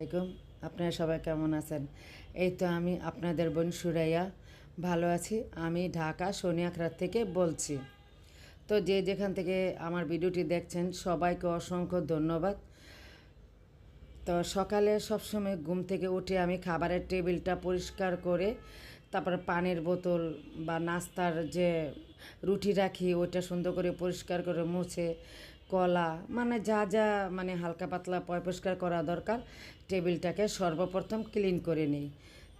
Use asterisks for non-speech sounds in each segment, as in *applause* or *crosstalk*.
আলাইকুম। আপনারা সবাই কেমন আছেন? এই তো আমি আপনাদের বোন সুরাইয়া। ভালো আছি। আমি ঢাকা সোনিয়াখড়া থেকে বলছি। তো যে যেখান থেকে আমার ভিডিওটি দেখছেন, সবাইকে অসংখ্য ধন্যবাদ। তো সকালে সবসময় ঘুম থেকে উঠে আমি খাবারের টেবিলটা পরিষ্কার করে, তারপর পানির বোতল বা নাস্তার যে রুটি রাখি, ওইটা সুন্দর করে পরিষ্কার করে মুছে কলা মানে যা যা মানে হালকা পাতলা পরিষ্কার করা দরকার, টেবিলটাকে সর্বপ্রথম ক্লিন করে নিই।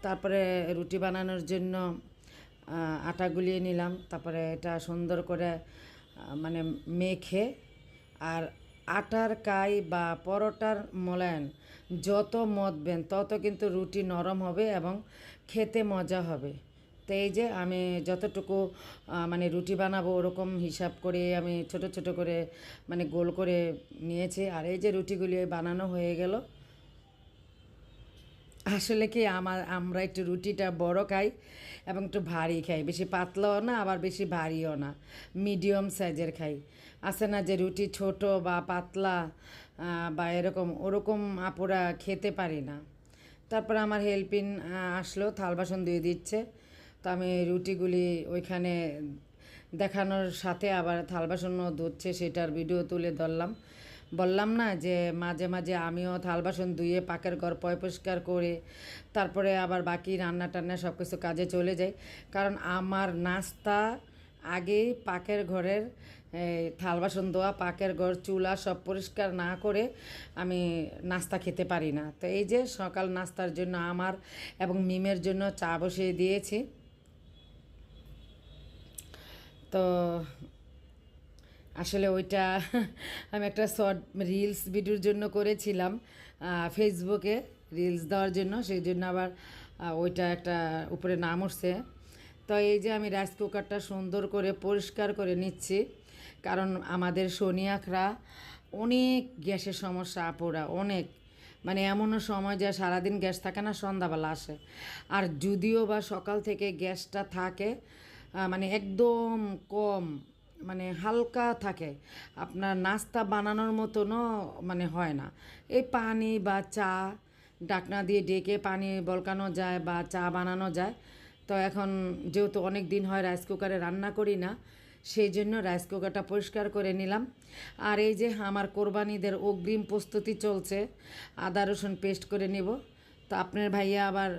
তারপরে রুটি বানানোর জন্য আটা গুলিয়ে নিলাম, তারপরে এটা সুন্দর করে মানে মেখে, আর আটার কাই বা পরোটার মোলায়ন যত মদবেন তত কিন্তু রুটি নরম হবে এবং খেতে মজা হবে। তো এই যে আমি যতটুকু মানে রুটি বানাবো ওরকম হিসাব করে আমি ছোট ছোট করে মানে গোল করে নিয়েছি। আর এই যে রুটিগুলি বানানো হয়ে গেল। আসলে কি আমার, আমরা একটু রুটিটা বড় খাই এবং একটু ভারী খাই। বেশি পাতলাও না, আবার বেশি ভারীও না। মিডিয়াম সাইজের খাই। আছে না যে রুটি ছোট বা পাতলা বা এরকম, ওরকম আপুরা খেতে পারি না। তারপর আমার হেল্পিন আসলো, থাল বাসন দিয়ে দিচ্ছে। তো আমি রুটিগুলি ওইখানে দেখানোর সাথে আবার থাল বাসনও ধুচ্ছে, সেটার ভিডিও তুলে ধরলাম। বললাম না যে মাঝে মাঝে আমিও থাল বাসন ধুয়ে পাকের ঘর পয় পরিষ্কার করে, তারপরে আবার বাকি রান্না টান্না সব কিছু কাজে চলে যাই। কারণ আমার নাস্তা আগেই পাকের ঘরের থাল বাসন ধোয়া, পাকের ঘর, চুলা সব পরিষ্কার না করে আমি নাস্তা খেতে পারি না। তো এই যে সকাল নাস্তার জন্য আমার এবং মিমের জন্য চা বসিয়ে দিয়েছি। তো আসলে ওইটা *laughs* আমি একটা শর্ট রিলস ভিডিওর জন্য করেছিলাম ফেসবুকে রিলস দেওয়ার জন্য, সেই জন্য আবার ওইটা একটা উপরে নাম উঠছে। তো এই যে আমি রাইস কুকারটা সুন্দর করে পরিষ্কার করে নিচ্ছি, কারণ আমাদের সোনিয়াখরা অনেক গ্যাসের সমস্যা, আপুরা অনেক। মানে এমনও সময় যে সারাদিন গ্যাস থাকে না, সন্ধ্যাবেলা আসে। আর যদিও বা সকাল থেকে গ্যাসটা থাকে মানে একদম কম মানে হালকা থাকে। আপনার নাস্তা বানানোর মতনও মানে হয় না। এই পানি বা চা ডাকনা দিয়ে ডেকে পানি বলকানো যায় বা চা বানানো যায়। তো এখন যেহেতু অনেক দিন হয় রাইস কুকারে রান্না করি না, সেই জন্য রাইস কুকারটা পরিষ্কার করে নিলাম। আর এই যে আমার কোরবানিদের অগ্রিম প্রস্তুতি চলছে, আদা, রসুন পেস্ট করে নিব। তো আপনার ভাইয়া আবার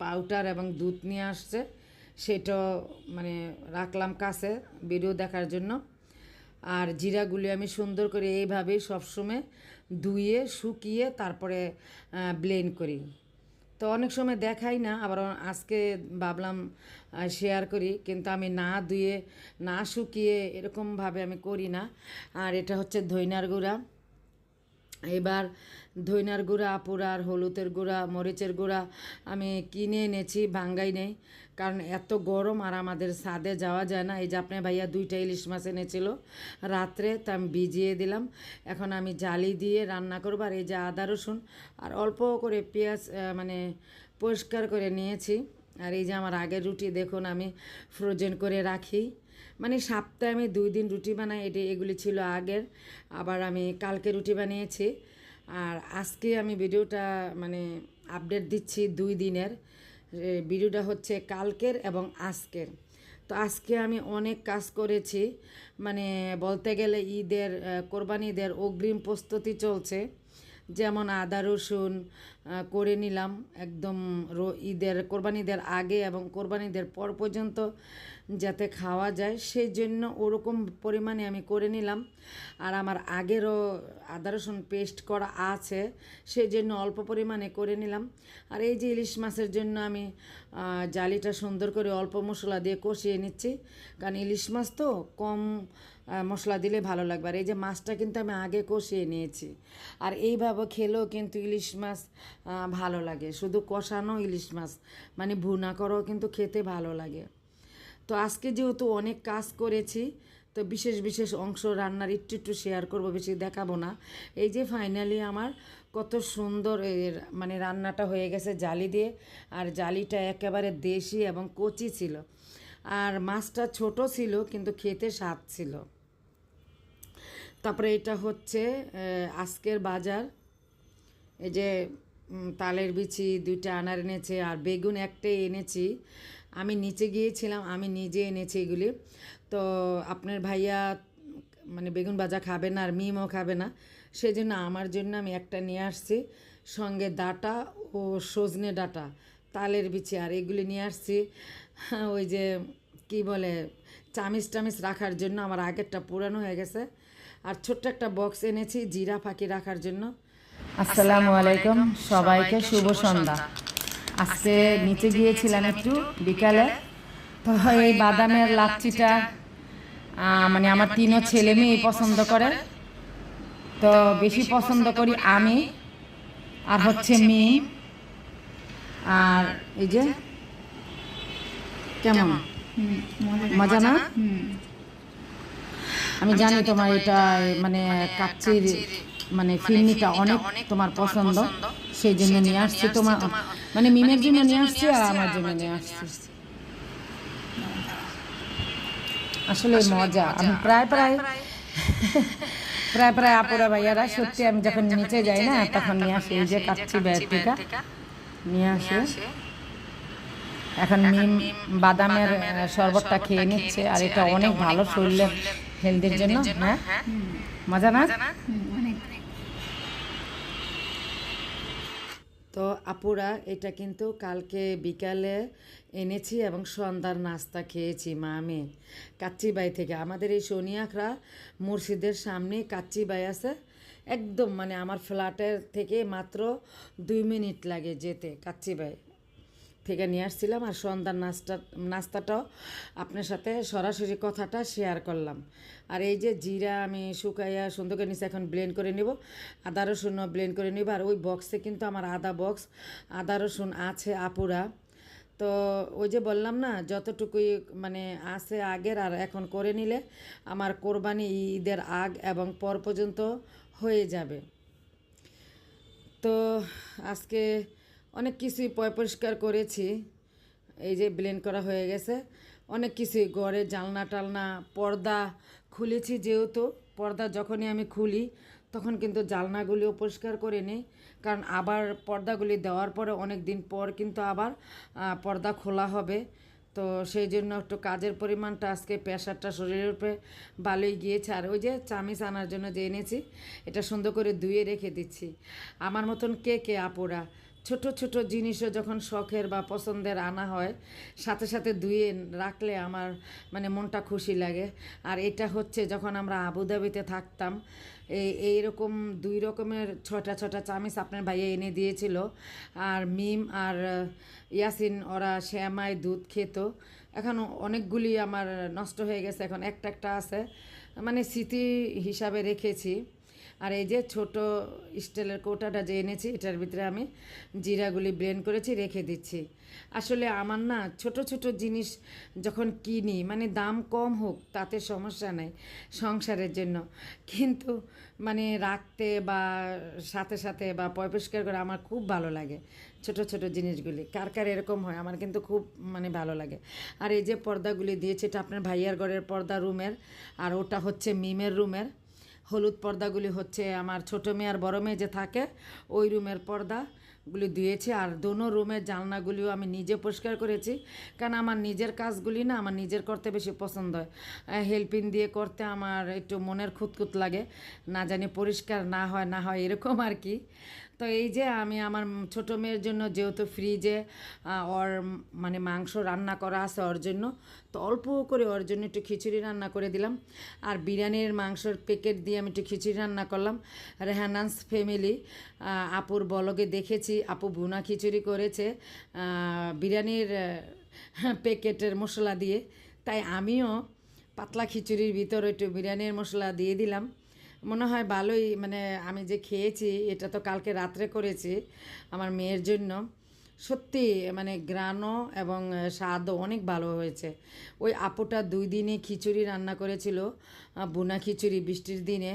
পাউডার এবং দুধ নিয়ে আসছে। সেটাও মানে রাখলাম কাছে ভিডিও দেখার জন্য। আর জিরাগুলি আমি সুন্দর করে এইভাবেই সবসময় ধুয়ে, শুকিয়ে তারপরে ব্লেন্ড করি। তো অনেক সময় দেখাই না, আবার আজকে ভাবলাম শেয়ার করি, কিন্তু আমি না ধুয়ে, না শুকিয়ে এরকমভাবে আমি করি না। আর এটা হচ্ছে ধইনার গুঁড়া। এবার ধইনার গুঁড়া আপুরার হলুদের গুঁড়া, মরিচের গুঁড়া আমি কিনে এনেছি, ভাঙ্গাই নেই। কারণ এত গরম আর আমাদের ছাদে যাওয়া যায় না। এই যে আপনার ভাইয়া দুইটা ইলিশ মাছ এনেছিল। রাত্রে তা আমি ভিজিয়ে দিলাম। এখন আমি জালি দিয়ে রান্না করব আর এই যে আদা, রসুন আর অল্প করে পেঁয়াজ মানে পরিষ্কার করে নিয়েছি। আর এই যে আমার আগের রুটি দেখুন আমি ফ্রোজেন করে রাখি। মানে সপ্তাহে আমি দুই দিন রুটি বানাই, এটি এগুলি ছিল আগের। আবার আমি কালকে রুটি বানিয়েছি। আর আজকে আমি ভিডিওটা মানে আপডেট দিচ্ছি দুই দিনের। ভিডিওটা হচ্ছে কালকের এবং আজকের। তো আজকে আমি অনেক কাজ করেছি। মানে বলতে গেলে ঈদের কোরবানিদের অগ্রিম প্রস্তুতি চলছে। যেমন আদা রসুন করে নিলাম। একদম রো- ঈদের কোরবানিদের আগে এবং কোরবানিদের পর পর্যন্ত যাতে খাওয়া যায় সেই জন্য ওরকম পরিমাণে আমি করে নিলাম। আর আমার আগেরও আদা, রসুন পেস্ট করা আছে সেই জন্য অল্প পরিমাণে করে নিলাম। আর এই যে ইলিশ মাছের জন্য আমি জালিটা সুন্দর করে অল্প মশলা দিয়ে কষিয়ে নিচ্ছি। কারণ ইলিশ মাছ তো কম মশলা দিলে ভালো লাগবে। আর এই যে মাছটা কিন্তু আমি আগে কষিয়ে নিয়েছি। আর এইভাবে খেলেও কিন্তু ইলিশ মাছ ভালো লাগে। শুধু কষানো ইলিশ মাছ মানে ভুনা করেও কিন্তু খেতে ভালো লাগে। তো আজকে যেহেতু অনেক কাজ করেছি, তো বিশেষ বিশেষ অংশ রান্নার একটু একটু শেয়ার করব, বেশি দেখাবো না। এই যে ফাইনালি আমার কত সুন্দর মানে রান্নাটা হয়ে গেছে জালি দিয়ে, আর জালিটা একেবারে দেশি এবং কচি ছিল। আর মাছটা ছোট ছিল, কিন্তু খেতে স্বাদ ছিল। তারপরে এটা হচ্ছে আজকের বাজার। এই যে তালের বিচি, দুইটা আনার এনেছে আর বেগুন একটাই এনেছি। আমি নিচে গিয়েছিলাম, আমি নিজে এনেছি এগুলি। তো আপনার ভাইয়া মানে বেগুন ভাজা খাবে না আর মিমও খাবে না। সেই জন্য আমার জন্য আমি একটা নিয়ে আসছি। সঙ্গে ডাটা ও সজনে ডাটা, তালের বিচি আর এগুলি নিয়ে আসছি। *laughs* ওই যে কি বলে, চামিচ টামিচ রাখার জন্য, আমার আগেরটা পুরানো হয়ে গেছে। আর ছোট্ট একটা বক্স এনেছি, জিরা ফাঁকি রাখার জন্য। আসসালামু আলাইকুম। সবাইকে শুভ সন্ধ্যা। আজকে নিচে গিয়েছিলাম একটু বিকালে। তো এই বাদামের লাচ্ছিটা মানে আমার তিনও ছেলে মেয়ে পছন্দ করে। তো বেশি পছন্দ করি আমি আর হচ্ছে মেয়ে। আর এই যে কেমন? মজা না? আমি জানি তোমার এটা মানে কাচ্চির মানে ফিরনিটা অনেক তোমার পছন্দ সেই জন্য নিয়ে আসছি তোমার মানে মিমের জন্য নিয়ে আসছি আর আমার জন্য নিয়ে আসছি। আসলে মজা আমি প্রায় প্রায় প্রায় প্রায় আপুরা ভাইয়ারা সত্যি আমি যখন নিচে যাই না তখন নিয়ে আসি এই যে কাচ্চি ব্যাটিকা নিয়ে আসে। এখন মিম বাদামের শরবতটা খেয়ে নিচ্ছে আর এটা অনেক ভালো শরীরের হেলদির জন্য হ্যাঁ? মজা না? তো আপুরা, এটা কিন্তু কালকে বিকালে এনেছি এবং সন্ধ্যার নাস্তা খেয়েছি, মা, আমি। কাচ্চিবাই থেকে। আমাদের এই সোনিয়াখরা মুর্শিদের সামনে কাচ্চিবাই আছে। একদম মানে আমার ফ্ল্যাটের থেকে মাত্র দুই মিনিট লাগে যেতে কাচ্চিবাই। থেকে নিয়ে আসছিলাম আর সন্ধ্যার নাস্তা, নাস্তাটাও আপনার সাথে সরাসরি কথাটা শেয়ার করলাম। আর এই যে জিরা আমি শুকাইয়া সুন্দর করে নিচে এখন ব্লেন্ড করে নেব, আদা রসুনও ব্লেন্ড করে নেব। আর ওই বক্সে কিন্তু আমার আদা বক্স আদা রসুন আছে আপুরা। তো ওই যে বললাম না, যতটুকুই মানে আছে আগের আর এখন করে নিলে আমার কোরবানি ঈদের আগ এবং পর পর্যন্ত হয়ে যাবে। তো আজকে অনেক কিছুই পরিষ্কার করেছি। এই যে ব্লেন্ড করা হয়ে গেছে। অনেক কিছুই ঘরে জালনা টালনা, পর্দা খুলেছি যেহেতু। পর্দা যখনই আমি খুলি, তখন কিন্তু জালনাগুলিও পরিষ্কার করে নিই। কারণ আবার পর্দাগুলি দেওয়ার পরে অনেক দিন পর কিন্তু আবার পর্দা খোলা হবে। তো সেই জন্য একটু কাজের পরিমাণটা আজকে প্রেশারটা শরীরের উপরে ভালোই গিয়েছে। আর ওই যে চামিচ আনার জন্য যে এনেছি, এটা সুন্দর করে ধুয়ে রেখে দিচ্ছি। আমার মতন কে কে আপুরা, ছোট ছোট জিনিসও যখন শখের বা পছন্দের আনা হয়, সাথে সাথে ধুয়ে রাখলে আমার মানে মনটা খুশি লাগে। আর এটা হচ্ছে যখন আমরা আবুধাবিতে থাকতাম এই এইরকম দুই রকমের ছটা ছটা চামিচ আপনার ভাইয়া এনে দিয়েছিল। আর মিম আর ইয়াসিন, ওরা শ্যামায় দুধ খেত। এখন অনেকগুলি আমার নষ্ট হয়ে গেছে, এখন একটা একটা আছে। মানে স্মৃতি হিসাবে রেখেছি। আর এই যে ছোট স্টিলের কোটাটা যে এনেছি, এটার ভিতরে আমি জিরাগুলি ব্লেন্ড করেছি, রেখে দিচ্ছি। আসলে আমার না ছোট ছোট জিনিস যখন কিনি মানে দাম কম হোক, তাতে সমস্যা নেই সংসারের জন্য। কিন্তু মানে রাখতে বা সাথে সাথে বা পরিষ্কার করে আমার খুব ভালো লাগে ছোট ছোট জিনিসগুলি। কার কার এরকম হয়, আমার কিন্তু খুব মানে ভালো লাগে। আর এই যে পর্দাগুলি দিয়েছে, এটা আপনার ভাইয়ার ঘরের পর্দা রুমের, আর ওটা হচ্ছে মিমের রুমের। হলুদ পর্দাগুলি হচ্ছে আমার ছোটো মেয়ে আর বড়ো মেয়ে যে থাকে, ওই রুমের পর্দাগুলি দিয়েছি। আর দোনো রুমের জানলাগুলিও আমি নিজে পরিষ্কার করেছি। কারণ আমার নিজের কাজগুলি না আমার নিজের করতে বেশি পছন্দ হয়। হেল্পিং দিয়ে করতে আমার একটু মনের খুঁতখুত লাগে। না জানি পরিষ্কার না হয় না হয় এরকম আর কি। তো এই যে আমি আমার ছোট মেয়ের জন্য যেহেতু ফ্রিজে ওর মানে মাংস রান্না করা আছে ওর জন্য, তো অল্প করে ওর জন্য একটু খিচুড়ি রান্না করে দিলাম। আর বিরিয়ানির মাংসর প্যাকেট দিয়ে আমি একটু খিচুড়ি রান্না করলাম। রেহানান্স ফ্যামিলি আপুর বলগে দেখেছি, আপু ভুনা খিচুড়ি করেছে বিরিয়ানির প্যাকেটের মশলা দিয়ে। তাই আমিও পাতলা খিচুড়ির ভিতর একটু বিরিয়ানির মশলা দিয়ে দিলাম। মনে হয় ভালোই মানে আমি যে খেয়েছি, এটা তো কালকে রাত্রে করেছি আমার মেয়ের জন্য। সত্যি মানে গ্রানও এবং স্বাদও অনেক ভালো হয়েছে। ওই আপুটা দুই দিনে খিচুড়ি রান্না করেছিল বুনা খিচুড়ি বৃষ্টির দিনে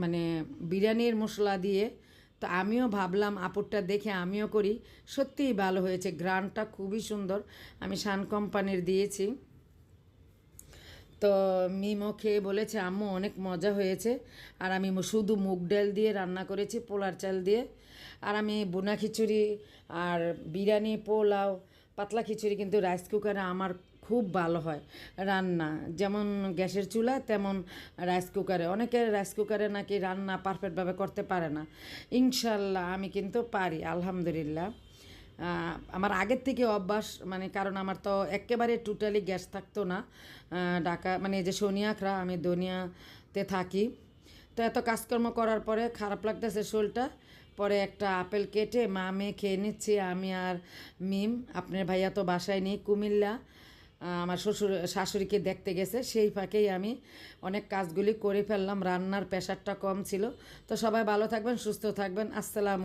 মানে বিরিয়ানির মশলা দিয়ে। তো আমিও ভাবলাম আপুরটা দেখে আমিও করি। সত্যিই ভালো হয়েছে গ্রানটা খুবই সুন্দর। আমি শান কোম্পানির দিয়েছি। তো মিমো খেয়ে বলেছে, আম্মু, অনেক মজা হয়েছে। আর আমি শুধু মুগ ডাল দিয়ে রান্না করেছি, পোলার চাল দিয়ে। আর আমি বুনা খিচুড়ি আর বিরিয়ানি, পোলাও, পাতলা খিচুড়ি, কিন্তু রাইস কুকারে আমার খুব ভালো হয় রান্না। যেমন গ্যাসের চুলা, তেমন রাইস কুকারে। অনেকে রাইস কুকারে নাকি রান্না পারফেক্টভাবে করতে পারে না। ইনশাল্লাহ আমি কিন্তু পারি, আলহামদুলিল্লাহ। আমার আগের থেকে অভ্যাস মানে কারণ আমার তো একেবারে টোটালি গ্যাস থাকতো না। ঢাকা মানে যে সোনিয়াখরা আমি দুনিয়াতে থাকি। তো এত কাজকর্ম করার পরে খারাপ লাগতেছে শোলটা পরে একটা আপেল কেটে মা মেয়ে খেয়ে নিচ্ছি আমি আর মিম। আপনার ভাইয়া তো বাসায় নেই, কুমিল্লা। আমার শ্বশুর, শাশুড়িকে দেখতে গেছে। সেই ফাঁকেই আমি অনেক কাজগুলি করে ফেললাম। রান্নার প্রেশারটা কম ছিল। তো সবাই ভালো থাকবেন, সুস্থ থাকবেন। আসসালাম